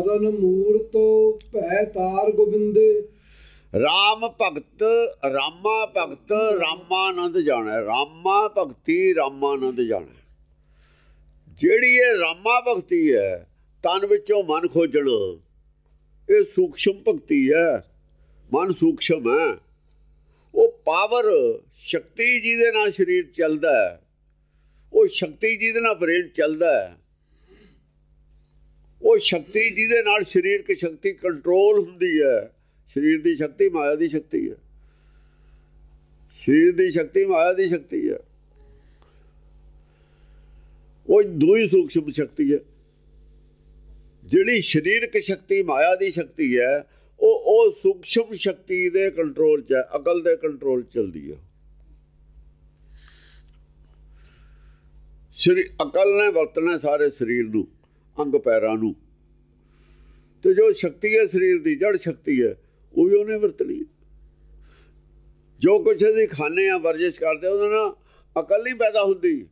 ਅਦਨ ਮੂਰਤੋ ਭੈ ਤਾਰ ਗੋਬਿੰਦੇ। ਰਾਮ ਭਗਤ, ਰਾਮਾ ਭਗਤ, ਰਾਮਾਨੰਦ ਜਾਣੈ। ਰਾਮਾ ਭਗਤੀ, ਰਾਮਾਨੰਦ ਜਾਣੈ। ਜਿਹੜੀ ਇਹ ਰਾਮਾ ਭਗਤੀ ਹੈ, ਤਨ ਵਿੱਚੋਂ ਮਨ ਖੋਜਣਾ, ਇਹ ਸੂਖਸ਼ਮ ਭਗਤੀ ਹੈ। ਮਨ ਸੂਖਸ਼ਮ ਹੈ। ਉਹ ਪਾਵਰ ਸ਼ਕਤੀ ਜਿਹਦੇ ਨਾਲ ਸਰੀਰ ਚੱਲਦਾ ਹੈ, ਉਹ ਸ਼ਕਤੀ ਜਿਹਦੇ ਨਾਲ ਬ੍ਰੇਨ ਚੱਲਦਾ ਹੈ। ਉਹ ਸ਼ਕਤੀ ਜਿਹਦੇ ਨਾਲ ਸਰੀਰਕ ਸ਼ਕਤੀ ਕੰਟਰੋਲ ਹੁੰਦੀ ਹੈ। ਸਰੀਰ ਦੀ ਸ਼ਕਤੀ ਮਾਇਆ ਦੀ ਸ਼ਕਤੀ ਹੈ। ਸਰੀਰ ਦੀ ਸ਼ਕਤੀ ਮਾਇਆ ਦੀ ਸ਼ਕਤੀ ਹੈ। ਉਹ ਦੂਈ ਸੂਖਸ਼ਮ ਸ਼ਕਤੀ ਹੈ। ਜਿਹੜੀ ਸਰੀਰਕ ਸ਼ਕਤੀ ਮਾਇਆ ਦੀ ਸ਼ਕਤੀ ਹੈ, ਉਹ ਉਹ ਸੂਖਸ਼ਮ ਸ਼ਕਤੀ ਦੇ ਕੰਟਰੋਲ 'ਚ ਹੈ, ਅਕਲ ਦੇ ਕੰਟਰੋਲ 'ਚ ਚਲਦੀ ਹੈ। ਸ੍ਰੀ ਅਕਲ ਨੇ ਵਰਤਣਾ ਸਾਰੇ ਸਰੀਰ ਨੂੰ। ਅੰਗ ਪੈਰਾਂ ਨੂੰ ਤੇ ਜੋ ਸ਼ਕਤੀ ਹੈ ਸਰੀਰ ਦੀ ਜੜ ਸ਼ਕਤੀ ਹੈ ਉਹ ਵੀ ਉਹਨੇ ਵਰਤਣੀ ਹੈ। ਜੋ ਕੁਛ ਅਸੀਂ ਖਾਂਦੇ ਆ ਵਰਜਿਸ਼ ਕਰਦੇ ਉਹਦੇ ਨਾਲ ਅਕਲ ਨਹੀਂ ਪੈਦਾ ਹੁੰਦੀ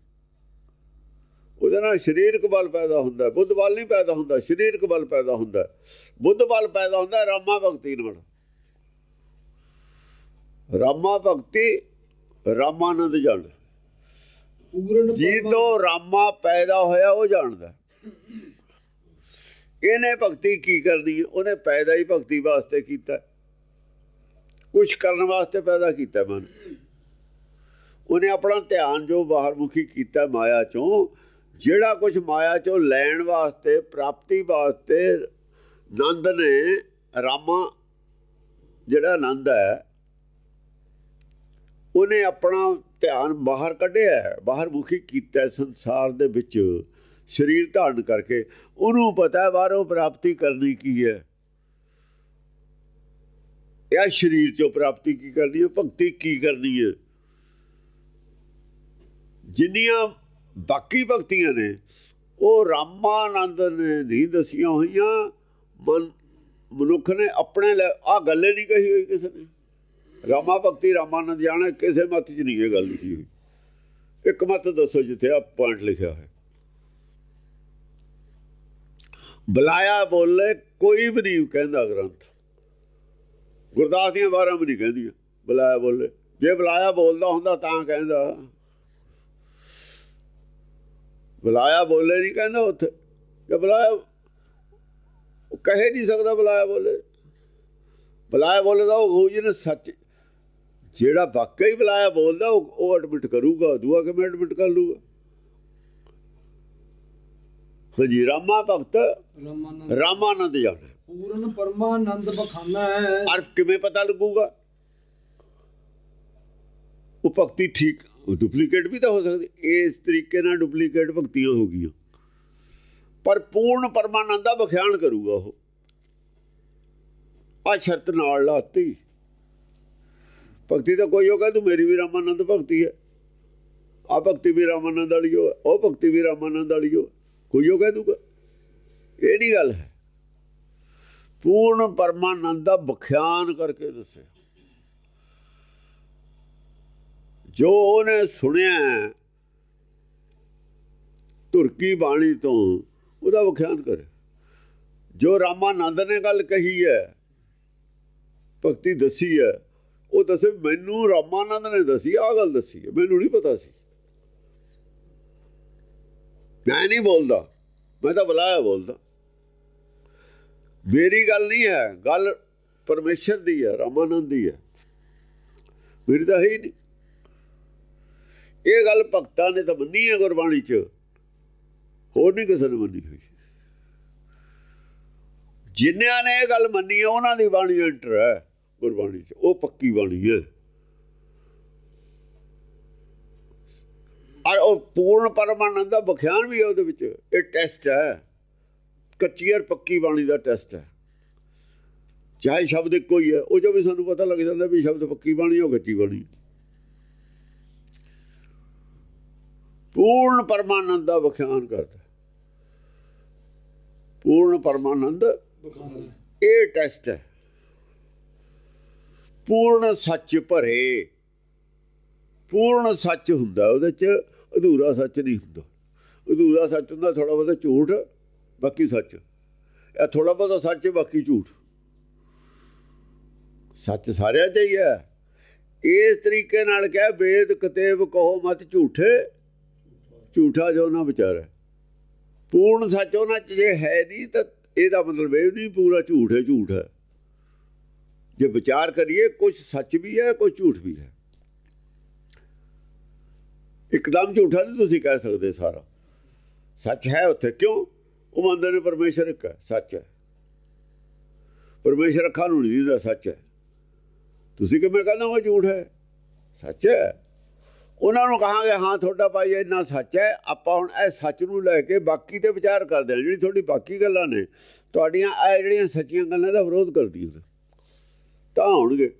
ਉਹਦੇ ਨਾਲ ਸਰੀਰਕ ਬਲ ਪੈਦਾ ਹੁੰਦਾ। ਬੁੱਧ ਬਲ ਨਹੀਂ ਪੈਦਾ ਹੁੰਦਾ ਸਰੀਰਕ ਬਲ ਪੈਦਾ ਹੁੰਦਾ। ਬੁੱਧ ਬਲ ਪੈਦਾ ਹੁੰਦਾ ਰਾਮਾ ਭਗਤੀ ਨਾਲ ਰਾਮਾ ਭਗਤੀ ਰਾਮਾਨੰਦ ਜਨ ਪੂਰਨ ਜਦੋਂ ਰਾਮਾ ਪੈਦਾ ਹੋਇਆ ਉਹ ਜਾਣਦਾ ਇਹਨੇ ਭਗਤੀ ਕੀ ਕਰਨੀ? ਉਹਨੇ ਪੈਦਾ ਹੀ ਭਗਤੀ ਵਾਸਤੇ ਕੀਤਾ। ਕੁਝ ਕਰਨ ਵਾਸਤੇ ਪੈਦਾ ਕੀਤਾ ਮਨ। ਉਹਨੇ ਆਪਣਾ ਧਿਆਨ ਜੋ ਬਾਹਰ ਮੁਖੀ ਕੀਤਾ ਮਾਇਆ ਚੋਂ, ਜਿਹੜਾ ਕੁਝ ਮਾਇਆ ਚੋਂ ਲੈਣ ਵਾਸਤੇ, ਪ੍ਰਾਪਤੀ ਵਾਸਤੇ ਨੰਦ ਨੇ, ਰਾਮਾ, ਜਿਹੜਾ ਆਨੰਦ ਹੈ, ਉਹਨੇ ਆਪਣਾ ਧਿਆਨ ਬਾਹਰ ਕੱਢਿਆ ਬਾਹਰ ਮੁਖੀ ਕੀਤਾ ਸੰਸਾਰ ਦੇ ਵਿੱਚ। ਸਰੀਰ ਧਾਰਨ ਕਰਕੇ, ਉਹਨੂੰ ਪਤਾ ਬਾਹਰੋਂ ਪ੍ਰਾਪਤੀ ਕਰਨੀ ਕੀ ਹੈ। ਇਹ ਸਰੀਰ ਚੋਂ ਪ੍ਰਾਪਤੀ ਕੀ ਕਰਨੀ ਹੈ, ਭਗਤੀ ਕੀ ਕਰਨੀ ਹੈ। ਜਿੰਨੀਆਂ ਬਾਕੀ ਭਗਤੀਆਂ ਨੇ, ਉਹ ਰਾਮਾਨੰਦ ਨੇ ਨਹੀਂ ਦਸੀਆਂ ਹੋਈਆਂ, ਮਨ, ਮਨੁੱਖ ਨੇ ਆਪਣੇ ਆ ਗੱਲੇ ਨਹੀਂ ਕਹੀ ਹੋਈ ਕਿਸੇ ਨੇ। ਰਾਮਾ ਭਗਤੀ, ਰਾਮਾਨੰਦ ਜਾਣੇ, ਕਿਸੇ ਮਤ 'ਚ ਨਹੀਂ ਇਹ ਗੱਲ ਲਿਖੀ ਹੋਈ। ਇੱਕ ਮਤ ਦੱਸੋ ਜਿੱਥੇ ਆ ਪੁਆਇੰਟ ਲਿਖਿਆ ਹੈ ਬੁਲਾਇਆ ਬੋਲੇ, ਕੋਈ ਵੀ ਨਹੀਂ ਕਹਿੰਦਾ ਗ੍ਰੰਥ। ਗੁਰਦਾਸ ਦੀਆਂ ਬਾਰਾਂ ਵੀ ਨਹੀਂ ਕਹਿੰਦੀਆਂ, ਬੁਲਾਇਆ ਬੋਲੇ। ਜੇ ਬੁਲਾਇਆ ਬੋਲਦਾ ਹੁੰਦਾ ਤਾਂ ਕਹਿੰਦਾ। ਬੁਲਾਇਆ ਬੋਲੇ ਨਹੀਂ ਕਹਿੰਦਾ ਉੱਥੇ। ਜੇ ਬੁਲਾਇਆ ਕਹੇ ਨਹੀਂ ਸਕਦਾ ਬੁਲਾਇਆ ਬੋਲੇ। ਬੁਲਾਇਆ ਬੋਲੇ ਦਾ ਉਹ ਜਿਹਨੇ ਸੱਚ, ਜਿਹੜਾ ਵਾਕਈ ਹੀ ਬੁਲਾਇਆ ਬੋਲਦਾ, ਉਹ ਉਹ ਐਡਮਿਟ ਕਰੂਗਾ, ਦੂਆ ਕਿਵੇਂ ਐਡਮਿਟ ਕਰ ਲੂਗਾ? ਹਾਂਜੀ ਰਾਮਾ ਭਗਤ ਰਾਮਾਨੰਦ। ਜਾਣਾ। ਪੂਰਨ ਪਰਮਾਨੰਦ ਬਖਾਨਾ ਹੈ। ਅਰ ਕਿਵੇਂ ਪਤਾ ਲੱਗੂਗਾ? ਉਹ ਭਗਤੀ ਠੀਕ ਡੁਪਲੀਕੇਟ ਵੀ ਤਾਂ ਹੋ ਸਕਦੀ। ਇਸ ਤਰੀਕੇ ਨਾਲ ਡੁਪਲੀਕੇਟ ਭਗਤੀਆਂ ਹੋ ਗਈਆਂ। ਪਰ ਪੂਰਨ ਪਰਮਾਨੰਦ ਦਾ ਵਿਖਿਆਨ ਕਰੂਗਾ ਉਹ। ਆ ਸ਼ਰਤ ਨਾਲ ਲਾਤੀ। ਭਗਤੀ ਤਾਂ ਕੋਈ ਹੋਗਾ ਤੂੰ ਮੇਰੀ ਵੀ ਰਾਮਾਨੰਦ ਭਗਤੀ ਹੈ। ਆ ਭਗਤੀ ਵੀ ਰਾਮਾਨੰਦ ਵਾਲੀ ਹੋ ਉਹ ਭਗਤੀ ਵੀ ਰਾਮਾਨੰਦ ਵਾਲੀ ਹੋ। ਕੋਈ ਉਹ ਕਹਿ ਦੂਗਾ? ਇਹ ਨਹੀਂ ਗੱਲ ਹੈ? ਪੂਰਨ ਪਰਮਾਨੰਦ ਦਾ ਵਿਖਿਆਨ ਕਰਕੇ ਦੱਸਿਆ। ਜੋ ਉਹਨੇ ਸੁਣਿਆ ਤੁਰਕੀ ਬਾਣੀ ਤੋਂ ਉਹਦਾ ਵਿਖਿਆਨ ਕਰੇ ਜੋ ਰਾਮਾਨੰਦ ਨੇ ਗੱਲ ਕਹੀ ਹੈ, ਭਗਤੀ ਦੱਸੀ ਹੈ, ਉਹ ਦੱਸੇ, ਮੈਨੂੰ ਰਾਮਾਨੰਦ ਨੇ ਦੱਸੀ ਆ ਗੱਲ ਦੱਸੀ ਹੈ, ਮੈਨੂੰ ਨਹੀਂ ਪਤਾ ਸੀ। ਮੈਂ ਨਹੀਂ ਬੋਲਦਾ। ਮੈਂ ਤਾਂ ਬੁਲਾਇਆ ਬੋਲਦਾ। ਮੇਰੀ ਗੱਲ ਨਹੀਂ ਹੈ, ਗੱਲ ਪਰਮੇਸ਼ਰ ਦੀ ਹੈ, ਰਾਮਾਨੰਦ ਦੀ ਹੈ। ਮੇਰੀ ਤਾਂ ਹੈ ਹੀ ਨਹੀਂ। ਇਹ ਗੱਲ ਭਗਤਾਂ ਨੇ ਤਾਂ ਮੰਨੀ ਹੈ ਗੁਰਬਾਣੀ 'ਚ। ਹੋਰ ਨਹੀਂ ਕਿਸੇ ਨੇ ਮੰਨੀ ਹੋਈ। ਜਿਨ੍ਹਾਂ ਨੇ ਇਹ ਗੱਲ ਮੰਨੀ ਹੈ, ਉਹਨਾਂ ਦੀ ਬਾਣੀ ਐਂਟਰ ਹੈ ਗੁਰਬਾਣੀ 'ਚ। ਉਹ ਪੱਕੀ ਬਾਣੀ ਹੈ। ਉਹ ਪੂਰਨ ਪਰਮਾਨੰਦ ਦਾ ਵਿਖਿਆਨ ਵੀ ਹੈ ਉਹਦੇ ਵਿੱਚ। ਇਹ ਟੈਸਟ ਹੈ। ਕੱਚੀ ਔਰ ਪੱਕੀ ਬਾਣੀ ਦਾ ਟੈਸਟ ਹੈ। ਚਾਹੇ ਸ਼ਬਦ ਇੱਕੋ ਹੀ ਹੈ, ਉਹ ਜੋ ਵੀ ਸਾਨੂੰ ਪਤਾ ਲੱਗ ਜਾਂਦਾ ਵੀ ਸ਼ਬਦ ਪੱਕੀ ਬਾਣੀ ਉਹ ਕੱਚੀ ਬਾਣੀ ਪੂਰਨ ਪਰਮਾਨੰਦ ਦਾ ਵਿਖਿਆਨ ਕਰਦਾ। ਪੂਰਨ ਪਰਮਾਨੰਦ ਇਹ ਟੈਸਟ ਹੈ। ਪੂਰਨ ਸੱਚ ਭਰੇ। ਪੂਰਨ ਸੱਚ ਹੁੰਦਾ ਉਹਦੇ ਚ। ਅਧੂਰਾ ਸੱਚ ਨਹੀਂ ਹੁੰਦਾ। ਅਧੂਰਾ ਸੱਚ ਹੁੰਦਾ ਥੋੜਾ ਬਹੁਤਾ ਝੂਠ, ਬਾਕੀ ਸੱਚ। ਇਹ ਥੋੜਾ ਬਹੁਤਾ ਸੱਚ, ਬਾਕੀ ਝੂਠ। ਸੱਚ ਸਾਰਿਆਂ 'ਚ ਹੀ ਹੈ। ਇਸ ਤਰੀਕੇ ਨਾਲ ਕਹਿ, ਵੇਦ, ਕਤੇਬ ਕਹੋ ਮਤ ਝੂਠੇ। ਝੂਠਾ ਜੋ ਨਾ ਵਿਚਾਰੇ। ਪੂਰਨ ਸੱਚ ਉਹਨਾਂ 'ਚ ਜੇ ਹੈ ਨਹੀਂ, ਤਾਂ ਇਹਦਾ ਮਤਲਬ ਇਹ ਨਹੀਂ ਪੂਰਾ ਝੂਠ ਹੈ ਝੂਠ ਹੈ। ਜੇ ਵਿਚਾਰ ਕਰੀਏ ਕੁਝ ਸੱਚ ਵੀ ਹੈ ਕੁਝ ਝੂਠ ਵੀ ਹੈ। ਇੱਕਦਮ ਝੂਠਾ ਨਹੀਂ ਤੁਸੀਂ ਕਹਿ ਸਕਦੇ ਸਾਰਾ। ਸੱਚ ਹੈ ਉੱਥੇ। ਕਿਉਂ? ਉਹ ਮੰਨਦੇ ਨੇ ਪਰਮੇਸ਼ਰ ਇੱਕ ਹੈ, ਸੱਚ ਹੈ। ਪਰਮੇਸ਼ਰ ਅੱਖਾਂ ਨੂੰ ਨਹੀਂ ਦਿੰਦਾ, ਸੱਚ ਹੈ। ਤੁਸੀਂ ਕਿਵੇਂ ਕਹਿੰਦੇ ਹੋ ਝੂਠ ਹੈ? ਸੱਚ ਹੈ। ਉਹਨਾਂ ਨੂੰ ਕਹਾਂਗੇ, ਹਾਂ, ਤੁਹਾਡਾ ਭਾਈ ਇੰਨਾ ਸੱਚ ਹੈ, ਆਪਾਂ ਹੁਣ ਇਹ ਸੱਚ ਨੂੰ ਲੈ ਕੇ ਬਾਕੀ ਤੇ ਵਿਚਾਰ ਕਰਦੇ ਹਾਂ। ਜਿਹੜੀ ਤੁਹਾਡੀ ਬਾਕੀ ਗੱਲਾਂ ਨੇ, ਤੁਹਾਡੀਆਂ ਇਹ ਜਿਹੜੀਆਂ ਸੱਚੀਆਂ ਗੱਲਾਂ ਦਾ ਵਿਰੋਧ ਕਰਦੀਆਂ ਨੇ ਤਾਂ ਹੋਣਗੇ।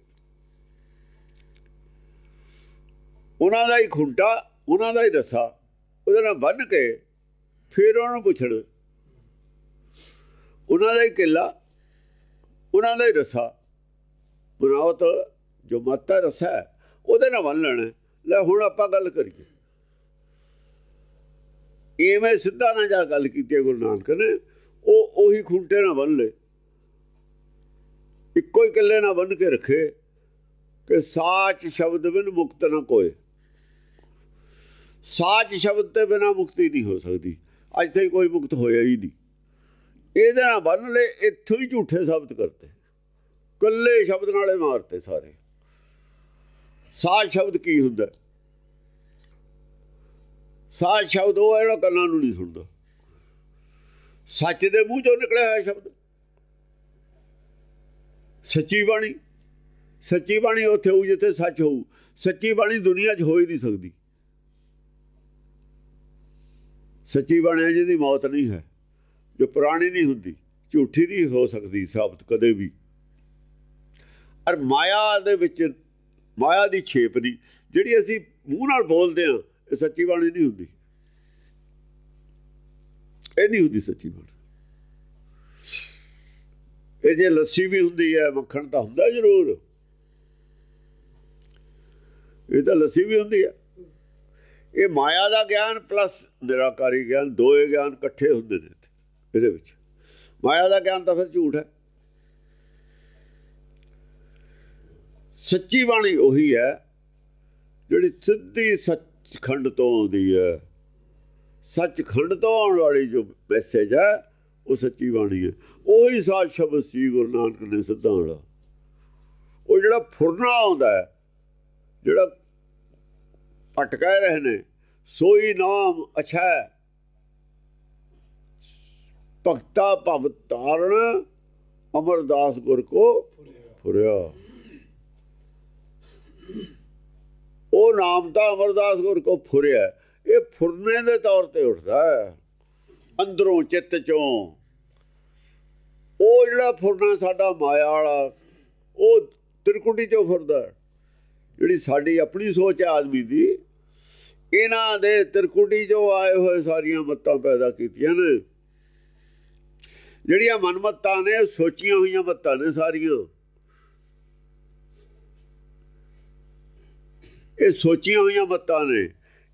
ਉਹਨਾਂ ਦਾ ਹੀ ਖੁੰਟਾ ਉਹਨਾਂ ਦਾ ਹੀ ਦੱਸਾ, ਉਹਦੇ ਨਾਲ ਬੰਨ ਕੇ ਫਿਰ ਉਹਨਾਂ ਨੂੰ ਪੁੱਛਣ। ਉਹਨਾਂ ਦਾ ਹੀ ਕਿੱਲਾ, ਉਹਨਾਂ ਦਾ ਹੀ ਦੱਸਾ ਬਰਾਤ ਜੋ ਮਾਤਾ ਰੱਸਾ ਉਹਦੇ ਨਾਲ ਬੰਨ ਲੈਣਾ ਲੈ ਹੁਣ ਆਪਾਂ ਗੱਲ ਕਰੀਏ। ਇਵੇਂ ਸਿੱਧਾ ਨਾ ਜਾ ਗੱਲ ਕੀਤੀ ਗੁਰੂ ਨਾਨਕ ਨੇ, ਉਹ ਉਹੀ ਖੁੰਟੇ ਨਾਲ ਬੰਨ ਲੈ ਇੱਕੋ ਹੀ ਕਿੱਲੇ ਨਾਲ ਬੰਨ ਕੇ ਰੱਖੇ ਕਿ ਸਾਚ ਸ਼ਬਦ ਬਿਨ ਮੁਕਤ ਨਾ ਕੋਏ। ਸਾਚ ਸ਼ਬਦ ਤੇ ਬਿਨਾ ਮੁਕਤੀ ਨਹੀਂ ਹੋ ਸਕਦੀ। ਅੱਜ ਤਾਈਂ ਕੋਈ ਮੁਕਤ ਹੋਇਆ ਹੀ ਨਹੀਂ। ਇਹਦੇ ਨਾਲ ਬੰਨ ਲੈ, ਇੱਥੋਂ ਹੀ ਝੂਠੇ ਸ਼ਬਦ ਕਰਤੇ। ਕੱਲੇ ਸ਼ਬਦ ਨਾਲੇ ਮਾਰਤੇ ਸਾਰੇ। ਸਾਚ ਸ਼ਬਦ ਕੀ ਹੁੰਦਾ? ਸਾਚ ਸ਼ਬਦ ਉਹ ਜਿਹੜਾ ਕੰਨਾਂ ਨੂੰ ਨਹੀਂ ਸੁਣਦਾ। ਸੱਚ ਦੇ ਮੂੰਹ ਚੋਂ ਨਿਕਲਿਆ ਹੋਇਆ ਸ਼ਬਦ। ਸੱਚੀ ਬਾਣੀ। ਸੱਚੀ ਬਾਣੀ ਉੱਥੇ ਹੋਊ ਜਿੱਥੇ ਸੱਚ ਹੋਊ। ਸੱਚੀ ਬਾਣੀ ਦੁਨੀਆ 'ਚ ਹੋ ਹੀ ਨਹੀਂ ਸਕਦੀ। ਸੱਚੀ ਬਾਣੀ ਜਿਹਦੀ ਮੌਤ ਨਹੀਂ ਹੈ, ਜੋ ਪੁਰਾਣੀ ਨਹੀਂ ਹੁੰਦੀ, ਝੂਠੀ ਨਹੀਂ ਹੋ ਸਕਦੀ ਸਾਬਤ ਕਦੇ ਵੀ। ਅਰ ਮਾਇਆ ਦੇ ਵਿੱਚ, ਮਾਇਆ ਦੀ ਛੇਪ ਦੀ ਜਿਹੜੀ ਅਸੀਂ ਮੂੰਹ ਨਾਲ ਬੋਲਦੇ ਹਾਂ, ਇਹ ਸੱਚੀ ਬਾਣੀ ਨਹੀਂ ਹੁੰਦੀ। ਇਹ ਨਹੀਂ ਹੁੰਦੀ ਸੱਚੀ ਬਾਣੀ। ਇਹ ਜੇ ਲੱਸੀ ਵੀ ਹੁੰਦੀ ਹੈ, ਮੱਖਣ ਤਾਂ ਹੁੰਦਾ ਜ਼ਰੂਰ। ਇਹ ਤਾਂ ਲੱਸੀ ਵੀ ਹੁੰਦੀ ਹੈ। ਇਹ ਮਾਇਆ ਦਾ ਗਿਆਨ ਪਲੱਸ ਨਿਰਾਕਾਰੀ ਗਿਆਨ, ਦੋਏ ਗਿਆਨ ਇਕੱਠੇ ਹੁੰਦੇ ਨੇ ਇਹਦੇ ਵਿੱਚ। ਮਾਇਆ ਦਾ ਗਿਆਨ ਤਾਂ ਫਿਰ ਝੂਠ ਹੈ। ਸੱਚੀ ਬਾਣੀ ਉਹੀ ਹੈ, ਜਿਹੜੀ ਸਿੱਧੀ ਸੱਚਖੰਡ ਤੋਂ ਆਉਂਦੀ ਹੈ। ਸੱਚਖੰਡ ਤੋਂ ਆਉਣ ਵਾਲੀ ਜੋ ਮੈਸੇਜ ਹੈ, ਉਹ ਸੱਚੀ ਬਾਣੀ ਹੈ। ਉਹੀ ਸਾਚ ਸ਼ਬਦ ਸੀ ਗੁਰੂ ਨਾਨਕ ਨੇ ਸਿੱਧਾ ਵਾਲਾ। ਉਹ ਜਿਹੜਾ ਫੁਰਨਾ ਆਉਂਦਾ ਹੈ, ਜਿਹੜਾ ਪਟ ਕਹਿ ਰਹੇ ਨੇ, ਸੋਈ ਨਾਮ ਅਛੈ। ਭਗਤਾ ਭਵ ਤਾਰਣ ਅਮਰਦਾਸ ਗੁਰ ਕੋ ਫੁਰਿਆ। ਉਹ ਨਾਮ ਤਾਂ ਅਮਰਦਾਸ ਗੁਰ ਕੋ ਫੁਰਿਆ। ਇਹ ਫੁਰਨੇ ਦੇ ਤੌਰ ਤੇ ਉੱਠਦਾ ਹੈ। ਅੰਦਰੋਂ ਚਿੱਤ ਚੋਂ। ਉਹ ਜਿਹੜਾ ਫੁਰਨਾ ਸਾਡਾ ਮਾਇਆ ਵਾਲਾ, ਉਹ ਤਿਰਕੁਟੀ ਚੋਂ ਫੁਰਦਾ ਹੈ। ਜਿਹੜੀ ਸਾਡੀ ਆਪਣੀ ਸੋਚ ਹੈ ਆਦਮੀ ਦੀ, ਇਹਨਾਂ ਦੇ ਤਿਰਕੁਟੀ ਚੋਂ ਆਏ ਹੋਏ ਸਾਰੀਆਂ ਮੱਤਾਂ ਪੈਦਾ ਕੀਤੀਆਂ ਨੇ। ਜਿਹੜੀਆਂ ਮਨਮੱਤਾਂ ਨੇ, ਸੋਚੀਆਂ ਹੋਈਆਂ ਮੱਤਾਂ ਨੇ ਸਾਰੀਆਂ। ਇਹ ਸੋਚੀਆਂ ਹੋਈਆਂ ਮੱਤਾਂ ਨੇ।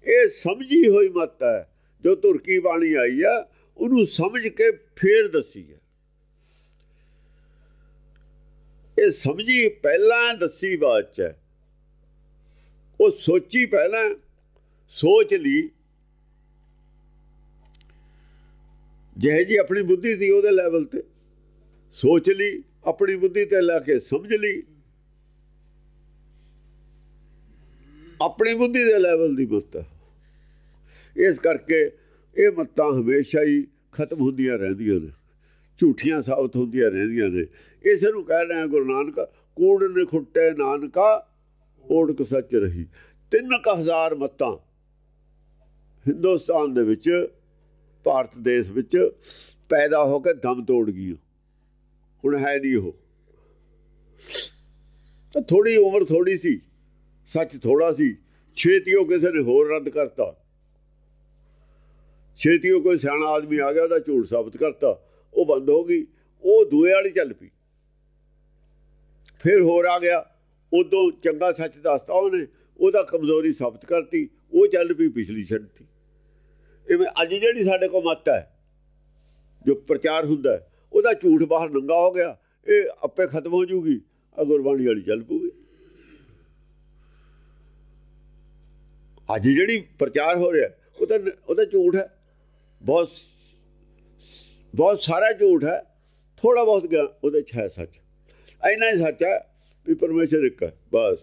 ਇਹ ਸਮਝੀ ਹੋਈ ਮੱਤ ਹੈ, ਜੋ ਤੁਰਕੀ ਬਾਣੀ ਆਈ ਆ, ਉਹਨੂੰ ਸਮਝ ਕੇ ਫੇਰ ਦੱਸੀ ਹੈ। ਇਹ ਸਮਝੀ ਪਹਿਲਾਂ ਦੱਸੀ ਬਾਅਦ ਚ ਹੈ। ਉਹ ਸੋਚੀ ਪਹਿਲਾਂ, ਸੋਚ ਲਈ। ਜਿਹੇ ਜੀ ਆਪਣੀ ਬੁੱਧੀ ਸੀ ਉਹਦੇ ਲੈਵਲ ਤੇ। ਸੋਚ ਲਈ, ਆਪਣੀ ਬੁੱਧੀ ਤੇ ਲਾ ਕੇ ਸਮਝ ਲਈ। ਆਪਣੀ ਬੁੱਧੀ ਦੇ ਲੈਵਲ ਦੀ ਮੱਤ ਇਸ ਕਰਕੇ ਇਹ ਮੱਤਾਂ ਹਮੇਸ਼ਾ ਹੀ ਖਤਮ ਹੁੰਦੀਆਂ ਰਹਿੰਦੀਆਂ ਨੇ। ਝੂਠੀਆਂ ਸਾਬਤ ਹੁੰਦੀਆਂ ਰਹਿੰਦੀਆਂ ਨੇ। ਇਸ ਨੂੰ ਕਹਿ ਰਹੇ ਗੁਰੂ ਨਾਨਕ, ਕੂੜ ਨੇ ਖੁੱਟੇ ਨਾਨਕਾ ਓੜਕ ਸੱਚ ਰਹੀ। ਤਿੰਨ ਕੁ ਹਜ਼ਾਰ ਮੱਤਾਂ ਹਿੰਦੁਸਤਾਨ ਦੇ ਵਿੱਚ, ਭਾਰਤ ਦੇਸ਼ ਵਿੱਚ ਪੈਦਾ ਹੋ ਕੇ ਦਮ ਤੋੜ ਗਈਆਂ। ਹੁਣ ਹੈ ਨਹੀਂ ਉਹ। ਤਾਂ ਥੋੜੀ ਉਮਰ ਥੋੜੀ ਸੀ, ਸੱਚ ਥੋੜਾ ਸੀ। ਛੇਤੀ ਉਹ ਕਿਸੇ ਨੇ ਹੋਰ ਰੱਦ ਕਰਤਾ। ਛੇਤੀ ਉਹ ਕੋਈ ਸਿਆਣਾ ਆਦਮੀ ਆ ਗਿਆ, ਉਹਦਾ ਝੂਠ ਸਾਬਤ ਕਰਤਾ। ਉਹ ਬੰਦ ਹੋ ਗਈ। ਉਹ ਦੂਏ ਵਾਲੀ ਚੱਲ ਪਈ। ਫਿਰ ਹੋਰ ਆ ਗਿਆ। ਉਦੋਂ ਚੰਗਾ ਸੱਚ ਦੱਸਤਾ ਉਹਨੇ, ਉਹਦਾ ਕਮਜ਼ੋਰੀ ਸਾਬਤ ਕਰਤੀ, ਉਹ ਚੱਲ ਪਈ ਪਿਛਲੀ ਛੱਡਤੀ ਇਵੇਂ ਅੱਜ ਜਿਹੜੀ ਸਾਡੇ ਕੋਲ ਮੱਤ ਹੈ, ਜੋ ਪ੍ਰਚਾਰ ਹੁੰਦਾ ਉਹਦਾ ਝੂਠ ਬਾਹਰ ਨੰਗਾ ਹੋ ਗਿਆ, ਇਹ ਆਪੇ ਖਤਮ ਹੋ ਜੂਗੀ ਆ ਗੁਰਬਾਣੀ ਵਾਲੀ ਚੱਲ ਪੂਗੀ ਅੱਜ ਜਿਹੜੀ ਪ੍ਰਚਾਰ ਹੋ ਰਿਹਾ ਉਹਦਾ ਉਹਦਾ ਝੂਠ ਹੈ। ਬਹੁਤ ਬਹੁਤ ਸਾਰਾ ਝੂਠ ਹੈ। ਥੋੜਾ ਬਹੁਤ ਗਿਆ, ਉਹਦੇ ਚ ਹੈ ਸੱਚ। ਇੰਨਾ ਹੀ ਸੱਚ ਹੈ ਵੀ ਪਰਮੇਸ਼ਰ ਇੱਕ ਹੈ, ਬਸ।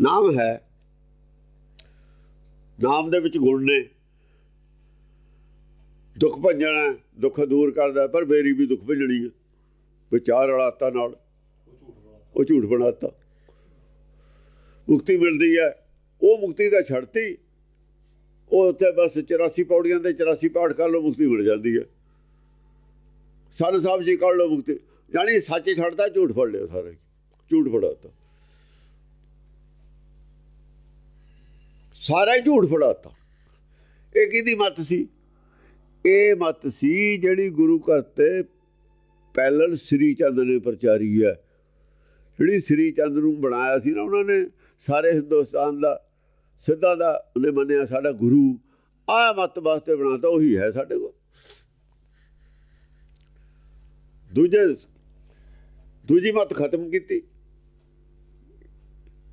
ਨਾਮ ਹੈ, ਨਾਮ ਦੇ ਵਿੱਚ ਗੁਣ ਨੇ। ਦੁੱਖ ਭੰਜਣਾ ਦੁੱਖ ਦੂਰ ਕਰਦਾ ਪਰ ਬੇਰੀ ਵੀ ਦੁੱਖ ਭੰਜਣੀ ਹੈ। ਵਿਚਾਰ ਰਲਾਤਾ ਨਾਲ, ਉਹ ਝੂਠ ਬਣਾਤਾ। ਮੁਕਤੀ ਮਿਲਦੀ ਹੈ, ਉਹ ਮੁਕਤੀ ਦਾ ਛੜਤੀ ਉਹ ਉੱਥੇ ਬਸ 84 ਪੌੜੀਆਂ ਦੇ 84 ਪਾਠ ਕਰ ਲਓ, ਮੁਕਤੀ ਮਿਲ ਜਾਂਦੀ ਹੈ। ਸਾਰੇ ਸਾਹਿਬ ਜੀ ਕਰ ਲਓ ਮੁਕਤੀ। ਜਾਨੀ ਸੱਚ ਛੱਡਦਾ, ਝੂਠ ਫੜ ਲਿਆ ਸਾਰੇ। ਝੂਠ ਫੜਾਤਾ। ਸਾਰਾ ਹੀ ਝੂਠ ਫੜਾਤਾ। ਇਹ ਕਿਹਦੀ ਮੱਤ ਸੀ? ਇਹ ਮੱਤ ਸੀ ਜਿਹੜੀ ਗੁਰੂ ਘਰ ਤੇ ਪਹਿਲਨ ਸ੍ਰੀ ਚੰਦ ਨੇ ਪ੍ਰਚਾਰੀ ਹੈ। ਜਿਹੜੀ ਸ੍ਰੀ ਚੰਦ ਨੂੰ ਬਣਾਇਆ ਸੀ ਨਾ ਉਹਨਾਂ ਨੇ, ਸਾਰੇ ਹਿੰਦੁਸਤਾਨ ਦਾ, ਸਿੱਧਾ ਦਾ, ਉਹਨੇ ਮੰਨਿਆ ਸਾਡਾ ਗੁਰੂ। ਆਹ ਮੱਤ ਵਾਸਤੇ ਬਣਾਤਾ, ਉਹੀ ਹੈ ਸਾਡੇ ਕੋਲ। ਦੂਜੇ ਦੂਜੀ ਮੱਤ ਖਤਮ ਕੀਤੀ।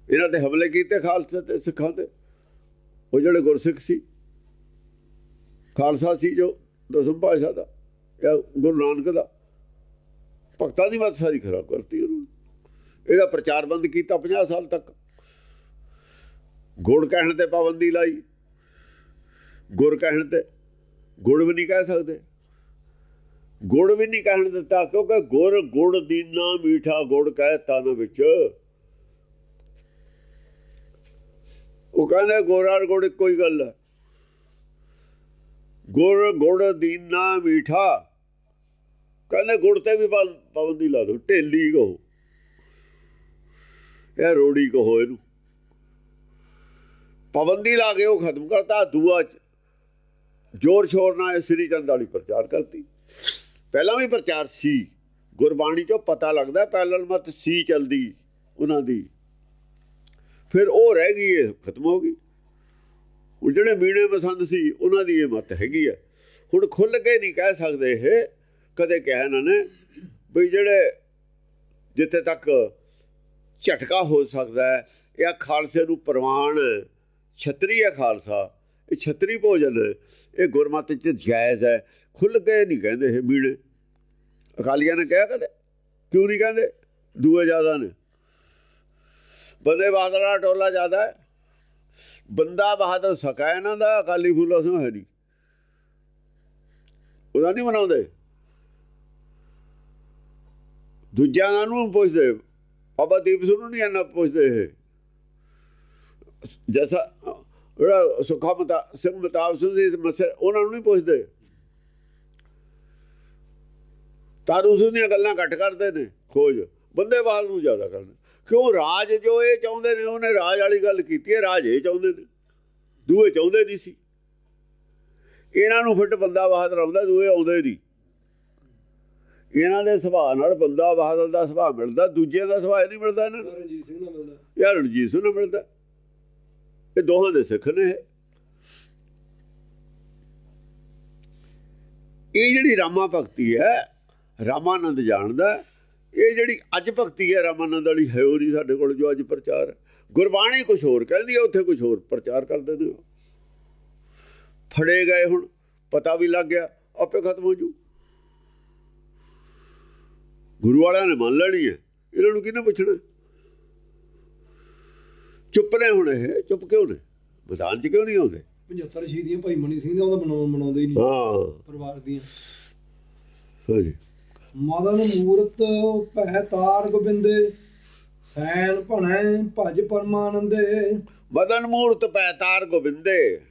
ਇਹਨਾਂ ਤੇ ਹਮਲੇ ਕੀਤੇ ਖਾਲਸਾ ਤੇ ਸਿੱਖਾਂ ਤੇ ਉਹ ਜਿਹੜੇ ਗੁਰਸਿੱਖ ਸੀ, ਖਾਲਸਾ ਸੀ ਜੋ ਦਸਮ ਪਾਸ਼ਾ ਦਾ ਜਾਂ ਗੁਰੂ ਨਾਨਕ ਦਾ, ਭਗਤਾਂ ਦੀ ਮੱਤ ਸਾਰੀ ਖਰਾਬ ਕਰਤੀ ਉਹਨੂੰ ਇਹਦਾ ਪ੍ਰਚਾਰ ਬੰਦ ਕੀਤਾ 50 ਸਾਲ ਤੱਕ। ਗੁੜ ਕਹਿਣ ਤੇ ਪਾਬੰਦੀ ਲਾਈ। ਗੁਰ ਕਹਿਣ ਤੇ ਗੁੜ ਵੀ ਨਹੀਂ ਕਹਿ ਸਕਦੇ। ਗੁੜ ਵੀ ਨਹੀਂ ਕਹਿਣ ਦਿੱਤਾ, ਕਿਉਂਕਿ ਗੁਰ ਗੁੜ ਦੀਨਾ ਮੀਠਾ ਗੁੜ ਕਹਿਤਾ ਨਾ ਵਿੱਚ। ਉਹ ਕਹਿੰਦੇ ਗੋਰਾ ਗੁੜ ਇੱਕੋ ਹੀ ਗੱਲ ਹੈ। ਗੁਰ ਗੁੜ ਦੀਨਾ ਮੀਠਾ। ਕਹਿੰਦੇ, ਗੁੜ ਤੇ ਵੀ ਪਾਬੰਦੀ ਲਾ ਦੋ ਢੇਲੀ ਕਹੋ। ਇਹ ਰੋੜੀ ਕਹੋ ਇਹਨੂੰ। ਪਾਬੰਦੀ ਲਾ ਕੇ ਉਹ ਖਤਮ ਕਰਤਾ, ਦੂਆ ਚ ਜੋਰ ਸ਼ੋਰ ਨਾਲ ਸ੍ਰੀ ਚੰਦ ਵਾਲੀ ਪ੍ਰਚਾਰ ਕਰਤੀ। ਪਹਿਲਾਂ ਵੀ ਪ੍ਰਚਾਰ ਸੀ। ਗੁਰਬਾਣੀ ਚੋਂ ਪਤਾ ਲੱਗਦਾ ਪਹਿਲਨ ਮਤ ਸੀ ਚਲਦੀ ਉਹਨਾਂ ਦੀ। ਫਿਰ ਉਹ ਰਹਿ ਗਈ, ਇਹ ਖਤਮ ਹੋ ਗਈ। ਹੁਣ ਜਿਹੜੇ ਮੀਣੇ ਪਸੰਦ ਸੀ, ਉਹਨਾਂ ਦੀ ਇਹ ਮਤ ਹੈਗੀ ਹੈ। ਹੁਣ ਖੁੱਲ ਕੇ ਨਹੀਂ ਕਹਿ ਸਕਦੇ ਇਹ, ਕਦੇ ਕਹਿ ਇਹਨਾਂ ਨੇ ਵੀ ਜਿਹੜੇ ਜਿੱਥੇ ਤੱਕ ਝਟਕਾ ਹੋ ਸਕਦਾ ਹੈ, ਇਹ ਖਾਲਸੇ ਨੂੰ ਪ੍ਰਵਾਨ ਛਤਰੀ ਹੈ ਖਾਲਸਾ, ਇਹ ਛਤਰੀ ਭੋਜਨ ਇਹ ਗੁਰਮਤ ਚ ਜਾਇਜ਼ ਹੈ। ਖੁੱਲ ਕੇ ਨਹੀਂ ਕਹਿੰਦੇ ਇਹ ਮੀਣੇ। ਅਕਾਲੀਆਂ ਨੇ ਕਿਹਾ ਕਦੇ ਕਿਉਂ ਨਹੀਂ ਕਹਿੰਦੇ? ਦੂਏ ਜ਼ਿਆਦਾ ਨੇ। ਬੰਦੇ ਬਹਾਦਰ ਦਾ ਟੋਲਾ ਜ਼ਿਆਦਾ ਹੈ। ਬੰਦਾ ਬਹਾਦਰ ਸਕਾ ਇਹਨਾਂ ਦਾ ਅਕਾਲੀ ਫੂਲਾ ਸਿੰਘ ਹੈ ਨਹੀਂ। ਉਹਦਾ ਨਹੀਂ ਮਨਾਉਂਦੇ। ਦੂਜਿਆਂ ਨੂੰ ਪੁੱਛਦੇ। ਬਾਬਾ ਦੀਪ ਸਿੰਘ ਨੂੰ ਨਹੀਂ ਇਹਨਾਂ ਪੁੱਛਦੇ ਇਹ। ਜੈਸਾ ਜਿਹੜਾ ਸੁਖਾ ਮਤਾ ਸਿੰਘ ਮਤਾਬ ਸਿੰਘ ਦੀ ਮਸਲ ਉਹਨਾਂ ਨੂੰ ਨਹੀਂ ਪੁੱਛਦੇ। ਤਾਰੂ ਸਿੰਘ ਦੀਆਂ ਗੱਲਾਂ ਘੱਟ ਕਰਦੇ ਨੇ ਖੋਜ। ਬੰਦੇ ਬਾਲ ਨੂੰ ਜ਼ਿਆਦਾ ਕਰਦੇ। ਕਿਉਂ? ਰਾਜ ਜੋ ਇਹ ਚਾਹੁੰਦੇ ਨੇ ਉਹਨੇ ਰਾਜ ਵਾਲੀ ਗੱਲ ਕੀਤੀ ਹੈ ਰਾਜ ਇਹ ਚਾਹੁੰਦੇ ਨੇ। ਦੂਏ ਚਾਹੁੰਦੇ ਨਹੀਂ ਸੀ। ਇਹਨਾਂ ਨੂੰ ਫਿੱਟ ਬੰਦਾ ਬਹਾਦਰ ਆਉਂਦਾ ਦੂਏ ਆਉਂਦੇ ਨਹੀਂ। ਇਹਨਾਂ ਦੇ ਸੁਭਾਅ ਨਾਲ ਬੰਦਾ ਬਹਾਦਰ ਦਾ ਸੁਭਾਅ ਮਿਲਦਾ ਦੂਜੇ ਦਾ ਸੁਭਾਅ ਨਹੀਂ ਮਿਲਦਾ ਇਹਨਾਂ ਨੂੰ। ਰਣਜੀਤ ਸਿੰਘ ਨਾਲ ਮਿਲਦਾ। ਯਾਰ ਰਣਜੀਤ ਸਿੰਘ ਨੂੰ ਮਿਲਦਾ। ਇਹ ਦੋਹਾਂ ਦੇ ਸਿੱਖ ਨੇ। ਇਹ ਜਿਹੜੀ ਰਾਮਾ ਭਗਤੀ ਹੈ ਰਾਮਾਨੰਦ ਜਾਣਦਾ। ਇਹ ਜਿਹੜੀ ਅੱਜ ਭਗਤੀ ਹੈ ਰਾਮਾਨੰਦ ਵਾਲੀ ਹੈ ਉਹ ਨਹੀਂ ਸਾਡੇ ਕੋਲ ਜੋ ਅੱਜ ਪ੍ਰਚਾਰ ਗੁਰਬਾਣੀ ਕੁਝ ਹੋਰ ਕਹਿੰਦੀ ਹੈ ਉੱਥੇ ਕੁਝ ਹੋਰ ਪ੍ਰਚਾਰ ਕਰਦੇ ਨੇ। ਫੜੇ ਗਏ ਹੁਣ ਪਤਾ ਵੀ ਲੱਗ ਗਿਆ ਆਪੇ ਖਤਮ ਹੋ ਜੂ। ਗੁਰੂ ਵਾਲਿਆਂ ਨੇ ਮੰਨ ਲੈਣੀ ਹੈ ਇਹਨਾਂ ਨੂੰ ਕਿਹਨੇ ਪੁੱਛਣਾ? ਚੁੱਪ ਨੇ ਹੁਣ ਇਹ ਚੁੱਪ ਕਿਉਂ ਨੇ? ਮੈਦਾਨ 'ਚ ਕਿਉਂ ਨਹੀਂ ਆਉਂਦੇ? 75 ਸ਼ਹੀਦੀਆਂ ਭਾਈ ਮਨੀ ਸਿੰਘ ਦਾ ਉਹਦਾ ਬਣਾਉਂਦੇ ਹੀ ਨਹੀਂ। ਹਾਂ। ਪਰਿਵਾਰ ਦੀਆਂ। ਹਾਂਜੀ। ਮਦਨ ਮੂਰਤ ਪਹਿ ਤਾਰ ਗੋਬਿੰਦੇ ਸੈਨ ਭਣੈ ਭਜ ਪਰਮਾਨੰਦੇ। ਮਦਨ ਮੂਰਤ ਪੈ ਤਾਰ ਗੋਬਿੰਦੇ।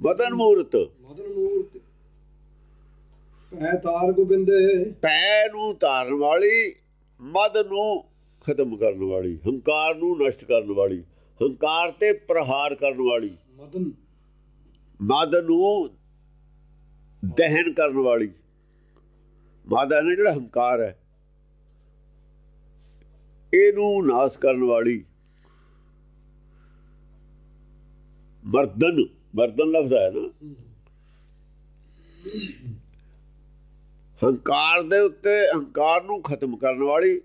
ਮਦਨ ਮੂਰਤ। ਮਦਨ ਮੂਰਤ ਪਹਿ ਤਾਰ ਗੋਬਿੰਦੇ। ਪੈ ਨੂੰ ਧਾਰਨ ਵਾਲੀ ਮਦ ਨੂੰ ਖਤਮ ਕਰਨ ਵਾਲੀ ਹੰਕਾਰ ਨੂੰ ਨਸ਼ਟ ਕਰਨ ਵਾਲੀ ਹੰਕਾਰ ਤੇ ਪ੍ਰਹਾਰ ਕਰਨ ਵਾਲੀ। ਮਦਨ। ਮਦ ਨੂੰ ਦਹਨ ਕਰਨ ਵਾਲੀ। ਮਾਦਾ ਨੇ ਜਿਹੜਾ ਹੰਕਾਰ ਹੈ। ਇਹਨੂੰ ਨਾਸ ਕਰਨ ਵਾਲੀ ਮਰਦਨ ਮਰਦਨ ਲਫ਼ਜ਼ ਹੈ ਨਾ। ਹੰਕਾਰ ਦੇ ਉੱਤੇ ਹੰਕਾਰ ਨੂੰ ਖਤਮ ਕਰਨ ਵਾਲੀ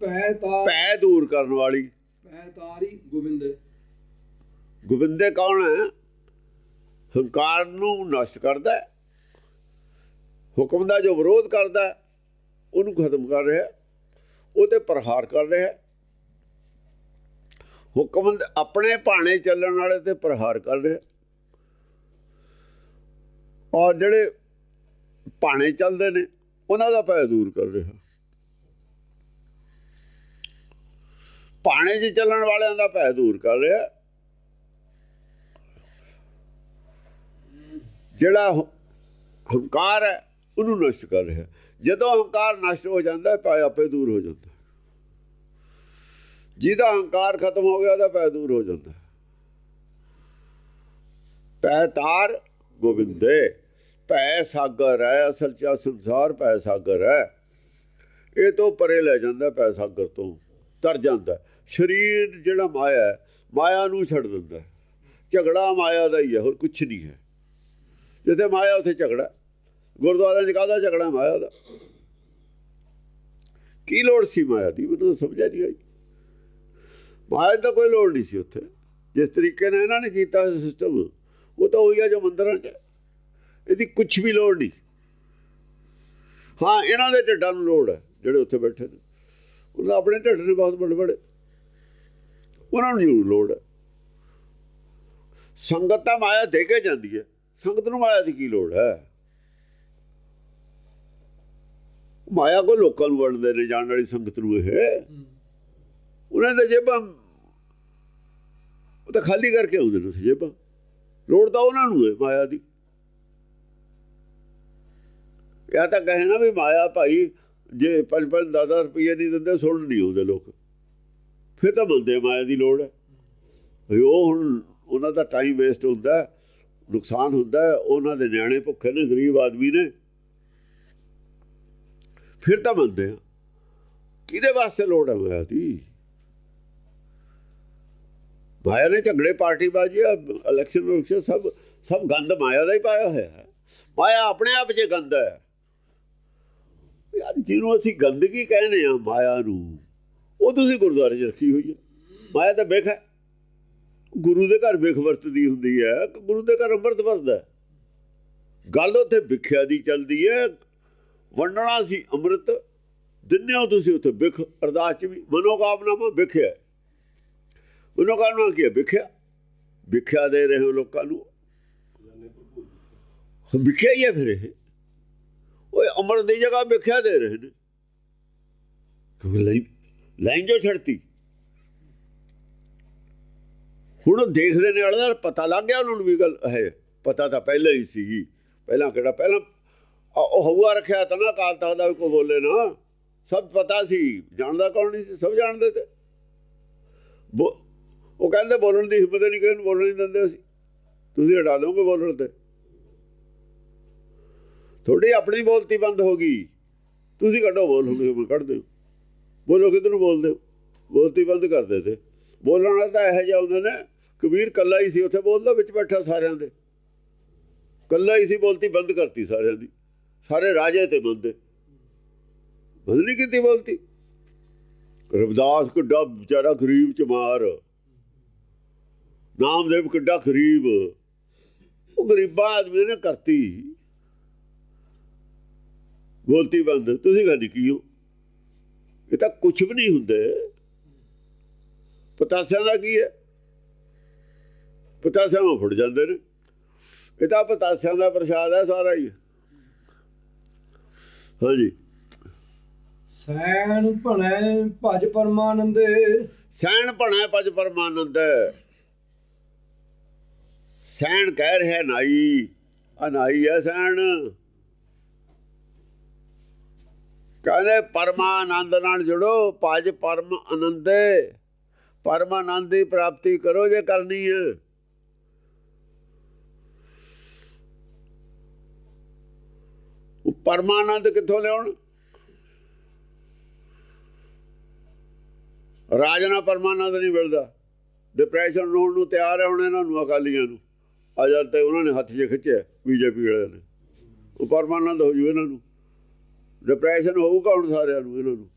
ਭੈ ਤਾਰ ਭੈ ਦੂਰ ਕਰਨ ਵਾਲੀ। ਭੈ ਤਾਰੀ ਗੋਬਿੰਦ। ਗੋਬਿੰਦੇ ਕੌਣ ਹੈ? ਹੰਕਾਰ ਨੂੰ ਨਸ਼ਟ ਕਰਦਾ ਹੈ। ਹੁਕਮ ਦਾ ਜੋ ਵਿਰੋਧ ਕਰਦਾ ਉਹਨੂੰ ਖਤਮ ਕਰ ਰਿਹਾ ਉਹ ਤੇ ਪ੍ਰਹਾਰ ਕਰ ਰਿਹਾ ਹੁਕਮ ਆਪਣੇ ਭਾਣੇ ਚੱਲਣ ਵਾਲੇ ਤੇ ਪ੍ਰਹਾਰ ਕਰ ਰਿਹਾ ਔਰ ਜਿਹੜੇ ਭਾਣੇ ਚੱਲਦੇ ਨੇ, ਉਹਨਾਂ ਦਾ ਭੈ ਦੂਰ ਕਰ ਰਿਹਾ ਭਾਣੇ 'ਚ ਚੱਲਣ ਵਾਲਿਆਂ ਦਾ ਭੈ ਦੂਰ ਕਰ ਰਿਹਾ ਜਿਹੜਾ ਹੁ- ਹੰਕਾਰ ਹੈ ਉਹਨੂੰ ਨਸ਼ਟ ਕਰ ਰਿਹਾ। ਜਦੋਂ ਹੰਕਾਰ ਨਸ਼ਟ ਹੋ ਜਾਂਦਾ ਹੈ ਭੈ ਆਪੇ ਦੂਰ ਹੋ ਜਾਂਦਾ ਜਿਹਦਾ ਹੰਕਾਰ ਖਤਮ ਹੋ ਗਿਆ ਉਹਦਾ ਭੈ ਦੂਰ ਹੋ ਜਾਂਦਾ ਹੈ। ਭੈ ਤਾਰ ਗੋਬਿੰਦੇ ਭੈ ਸਾਗਰ ਹੈ ਅਸਲ ਚ ਸੰਸਾਰ ਭੈ ਸਾਗਰ ਹੈ। ਇਹ ਤੋਂ ਪਰੇ ਲੈ ਜਾਂਦਾ ਭੈ ਸਾਗਰ ਤੋਂ ਤਰ ਜਾਂਦਾ ਸਰੀਰ ਜਿਹੜਾ ਮਾਇਆ ਹੈ, ਮਾਇਆ ਨੂੰ ਛੱਡ ਦਿੰਦਾ ਝਗੜਾ ਮਾਇਆ ਦਾ ਹੀ ਹੈ ਹੋਰ ਕੁਝ ਨਹੀਂ ਹੈ। ਜਿੱਥੇ ਮਾਇਆ ਉੱਥੇ ਝਗੜਾ ਗੁਰਦੁਆਰੇ 'ਚ ਕਾਹਦਾ ਝਗੜਾ ਮਾਇਆ ਦਾ। ਕੀ ਲੋੜ ਸੀ ਮਾਇਆ ਦੀ? ਮੈਨੂੰ ਤਾਂ ਸਮਝ ਨਹੀਂ ਆਈ। ਮਾਇਆ ਦਾ ਕੋਈ ਲੋੜ ਨਹੀਂ ਸੀ ਉੱਥੇ। ਜਿਸ ਤਰੀਕੇ ਨਾਲ ਇਹਨਾਂ ਨੇ ਕੀਤਾ ਸਿਸਟਮ ਉਹ ਤਾਂ ਉਹੀ ਆ ਜੋ ਮੰਦਰਾਂ 'ਚ। ਇਹਦੀ ਕੁਝ ਵੀ ਲੋੜ ਨਹੀਂ। ਹਾਂ, ਇਹਨਾਂ ਦੇ ਢਿੱਡਾਂ ਨੂੰ ਲੋੜ ਹੈ, ਜਿਹੜੇ ਉੱਥੇ ਬੈਠੇ ਨੇ। ਉਹਨਾਂ ਦੇ ਆਪਣੇ ਢਿੱਡ ਨੇ ਬਹੁਤ ਵੱਡੇ ਵੱਡੇ। ਉਹਨਾਂ ਨੂੰ ਜ਼ਰੂਰ ਲੋੜ ਹੈ। ਸੰਗਤ ਤਾਂ ਮਾਇਆ ਦੇ ਕੇ ਜਾਂਦੀ ਹੈ। ਸੰਗਤ ਨੂੰ ਮਾਇਆ ਦੀ ਕੀ ਲੋੜ ਹੈ? ਮਾਇਆ ਕੋ ਲੋਕਾਂ ਨੂੰ ਵੰਡਦੇ ਨੇ, ਜਾਣ ਵਾਲੀ ਸੰਗਤ ਨੂੰ ਇਹ। ਉਹਨਾਂ ਦੇ ਜੇਬਾਂ ਉਹ ਤਾਂ ਖਾਲੀ ਕਰਕੇ ਆਉਂਦੇ ਨੇ ਜੇਬਾਂ। ਲੋੜ ਤਾਂ ਉਹਨਾਂ ਨੂੰ ਹੈ ਮਾਇਆ ਦੀ। ਇਹ ਤਾਂ ਕਹੇ ਨਾ ਵੀ ਮਾਇਆ ਭਾਈ, ਜੇ ਪੰਜ ਪੰਜ 10 ਰੁਪਏ ਨਹੀਂ ਦਿੰਦੇ, ਸੁਣ ਨਹੀਂ ਆਉਂਦੇ ਲੋਕ। ਫਿਰ ਤਾਂ ਬੰਦੇ ਮਾਇਆ ਦੀ ਲੋੜ ਹੈ। ਵੀ ਉਹ ਹੁਣ ਉਹਨਾਂ ਦਾ ਟਾਈਮ ਵੇਸਟ ਹੁੰਦਾ, ਨੁਕਸਾਨ ਹੁੰਦਾ, ਉਹਨਾਂ ਦੇ ਨਿਆਣੇ ਭੁੱਖੇ ਨੇ, ਗਰੀਬ ਆਦਮੀ ਨੇ। ਫਿਰ ਤਾਂ ਮੰਨਦੇ ਆ। ਕਿਹਦੇ ਵਾਸਤੇ ਲੋੜ ਹੈ ਮਾਇਆ ਦੀ? ਮਾਇਆ ਨੇ ਝਗੜੇ, ਪਾਰਟੀ ਬਾਜੀ ਇਲੈਕਸ਼ਨ ਵਿੱਚ ਸਭ ਸਭ ਗੰਦ ਮਾਇਆ ਦਾ ਹੀ ਪਾਇਆ ਹੋਇਆ ਹੈ। ਮਾਇਆ ਆਪਣੇ ਆਪ 'ਚ ਗੰਦ ਹੈ। ਯਾਰ ਜਿਹਨੂੰ ਅਸੀਂ ਗੰਦਗੀ ਕਹਿੰਦੇ ਆ ਮਾਇਆ ਨੂੰ, ਉਹ ਤੁਸੀਂ ਗੁਰਦੁਆਰੇ 'ਚ ਰੱਖੀ ਹੋਈ ਹੈ। ਮਾਇਆ ਤਾਂ ਵੇਖ ਹੈ। ਗੁਰੂ ਦੇ ਘਰ ਵੇਖ ਵਰਤਦੀ ਹੁੰਦੀ ਹੈ। ਗੁਰੂ ਦੇ ਘਰ ਅੰਮ੍ਰਿਤ ਵਰਤਦਾ ਗੱਲ ਉੱਥੇ ਵਿਖਿਆ ਦੀ ਚੱਲਦੀ ਹੈ। ਵੰਡਣਾ ਸੀ ਅੰਮ੍ਰਿਤ ਦਿੰਦੇ ਹੋ ਤੁਸੀਂ ਉੱਥੇ ਵਿਖ ਅਰਦਾਸ ਚ ਵੀ ਮਨੋਕਾਮਨਾਵਾਂ ਵਿਖਿਆ ਮਨੋਕਾਮਨਾ ਕੀ ਹੈ? ਵਿਖਿਆ ਵਿਖਿਆ ਦੇ ਰਹੇ ਹੋ ਲੋਕਾਂ ਨੂੰ। ਵਿਖਿਆ ਹੀ ਹੈ ਫਿਰ ਇਹ। ਓਏ, ਅੰਮ੍ਰਿਤ ਦੀ ਜਗ੍ਹਾ ਵਿਖਿਆ ਦੇ ਰਹੇ ਨੇ। ਕਿਉਂਕਿ ਲਾਈਨ ਲਾਈਨ ਜੋ ਛੜਤੀ ਹੁਣ ਦੇਖਦੇ ਨੇ ਵਾਲੇ ਦਾ ਪਤਾ ਲੱਗ ਗਿਆ ਉਹਨਾਂ ਨੂੰ ਵੀ ਗੱਲ ਹੈ ਪਤਾ ਤਾਂ ਪਹਿਲਾਂ ਹੀ ਸੀ ਪਹਿਲਾਂ ਕਿਹੜਾ, ਪਹਿਲਾਂ ਉਹ ਹਊਆ ਰੱਖਿਆ ਤਾਂ ਨਾ ਕਾਲ ਤਖਤ ਦਾ ਵੀ ਕੋਈ ਬੋਲੇ ਨਾ। ਸਭ ਪਤਾ ਸੀ, ਜਾਣਦਾ ਕੌਣ ਨਹੀਂ ਸੀ, ਸਭ ਜਾਣਦੇ ਤੇ। ਬੋ- ਉਹ ਕਹਿੰਦੇ ਬੋਲਣ ਦੀ ਹਿੰਮਤ ਨਹੀਂ, ਕਿਸੇ ਨੂੰ ਬੋਲਣ ਨਹੀਂ ਦਿੰਦੇ ਅਸੀਂ। ਤੁਸੀਂ ਹਟਾ ਦੋਗੇ ਬੋਲਣ ਤੇ। ਤੁਹਾਡੀ ਆਪਣੀ ਬੋਲਤੀ ਬੰਦ ਹੋ ਗਈ। ਤੁਸੀਂ ਕੱਢੋ ਬੋਲ, ਹੁਣ ਮੈਂ ਕੱਢ ਦਿਓ। ਬੋਲੋ ਕਿਧਰ ਨੂੰ ਬੋਲਦੇ ਹੋ? ਬੋਲਤੀ ਬੰਦ ਕਰਦੇ ਤੇ ਬੋਲਣ ਵਾਲਾ ਤਾਂ ਇਹੋ ਜਿਹਾ ਹੁੰਦੇ ਨੇ, ਕਬੀਰ ਕੱਲਾ ਹੀ ਸੀ, ਉੱਥੇ ਬੋਲਦਾ ਵਿੱਚ ਬੈਠਾ ਸਾਰਿਆਂ ਦੇ। ਕੱਲਾ ਹੀ ਸੀ, ਬੋਲਤੀ ਬੰਦ ਕਰਤੀ ਸਾਰਿਆਂ ਦੀ। ਸਾਰੇ ਰਾਜੇ ਤੇ ਬੰਦੇ ਬੰਦ ਨਹੀਂ ਕੀਤੀ ਬੋਲਤੀ ਰਵਿਦਾਸ ਕਿੱਡਾ ਵਿਚਾਰਾ ਗਰੀਬ ਚ ਮਾਰ ਨਾਮਦੇਵ ਕਿੱਡਾ ਗਰੀਬ। ਉਹ ਗਰੀਬਾਂ ਆਦਮੀ ਨੇ ਕਰਤੀ। ਬੋਲਤੀ ਬੰਦ, ਤੁਸੀਂ ਗੱਲ ਕੀ ਹੋ? ਇਹ ਤਾਂ ਕੁਝ ਵੀ ਨਹੀਂ ਹੁੰਦੇ। ਪਤਾਸਿਆਂ ਦਾ ਕੀ ਹੈ? ਪਤਾਸਿਆਂ ਨੂੰ ਫੁੱਟ ਜਾਂਦੇ ਨੇ। ਇਹ ਤਾਂ ਪਤਾਸਿਆਂ ਦਾ ਪ੍ਰਸ਼ਾਦ ਹੈ ਸਾਰਾ ਹੀ। ਹਾਂਜੀ। ਸੈਣ ਭਣੈ ਭਜ ਪਰਮਾਨੰਦੇ। ਸੈਣ ਭਣਾ ਪਜ ਪਰਮਾਨੰਦ। ਸੈਣ ਕਹਿ ਰਿਹਾ ਨਾਈ। ਆ ਨਾਈ ਹੈ ਸੈਣ। ਕਹਿੰਦੇ ਪਰਮਾਨੰਦ ਨਾਲ ਜੁੜੋ ਭਜ ਪਰਮ ਆਨੰਦੇ ਪਰਮ ਆਨੰਦ ਦੀ ਪ੍ਰਾਪਤੀ ਕਰੋ ਜੇ ਕਰਨੀ ਹੈ। ਪਰਮਾਨੰਦ ਕਿੱਥੋਂ ਲਿਆਉਣ? ਰਾਜਨਾ ਪਰਮਾਨੰਦ ਨਹੀਂ ਮਿਲਦਾ। ਡਿਪਰੈਸ਼ਨ ਹੋਣ ਨੂੰ ਤਿਆਰ ਹੈ ਹੁਣ ਇਹਨਾਂ ਨੂੰ, ਅਕਾਲੀਆਂ ਨੂੰ। ਆ ਜਦ ਤੇ ਉਹਨਾਂ ਨੇ ਹੱਥ 'ਚ ਖਿੱਚਿਆ, ਬੀਜੇਪੀ ਵਾਲਿਆਂ ਨੇ। ਉਹ ਪਰਮਾਨੰਦ ਹੋ ਜੂ ਇਹਨਾਂ ਨੂੰ। ਡਿਪਰੈਸ਼ਨ ਹੋਊਗਾ ਹੁਣ ਸਾਰਿਆਂ ਨੂੰ, ਇਹਨਾਂ ਨੂੰ।